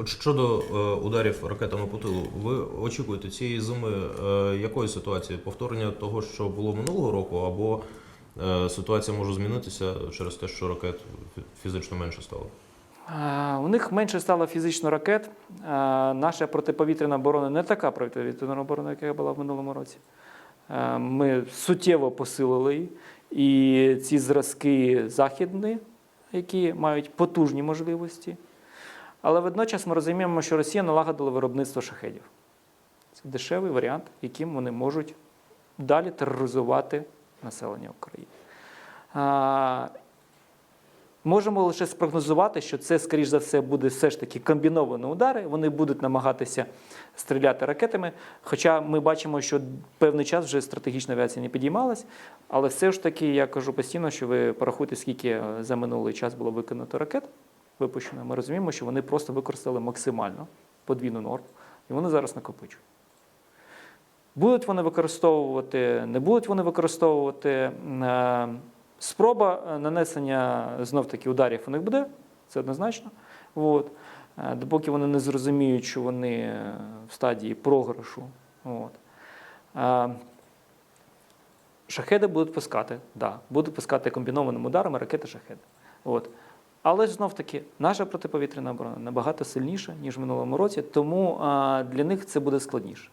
От щодо е, ударів ракетами по тилу, ви очікуєте цієї зими е, якої ситуації? Повторення того, що було минулого року, або е, ситуація може змінитися через те, що ракет фізично менше стало? Е, У них менше стало фізично ракет. Е, Наша протиповітряна оборона не така протиповітряна оборона, яка була в минулому році. Е, Ми суттєво посилили її. І ці зразки західні, які мають потужні можливості. Але водночас ми розуміємо, що Росія налагодила виробництво шахедів. Це дешевий варіант, яким вони можуть далі тероризувати населення України. А, Можемо лише спрогнозувати, що це, скоріш за все, буде все ж таки комбіновані удари. Вони будуть намагатися стріляти ракетами. Хоча ми бачимо, що певний час вже стратегічна авіація не підіймалась. Але все ж таки, я кажу постійно, що ви порахуйте, скільки за минулий час було виконано ракет випущено. Ми розуміємо, що вони просто використали максимально подвійну норму, і вони зараз накопичують. Будуть вони використовувати, не будуть вони використовувати. Е, Спроба е, нанесення знов-таки ударів у них буде, це однозначно. От. Е, Допоки вони не зрозуміють, що вони в стадії програшу. От. Шахеди будуть пускати, да, будуть пускати комбінованими ударами ракети шахеди. От. Але ж знов-таки наша протиповітряна оборона набагато сильніша, ніж в минулому році, тому для них це буде складніше.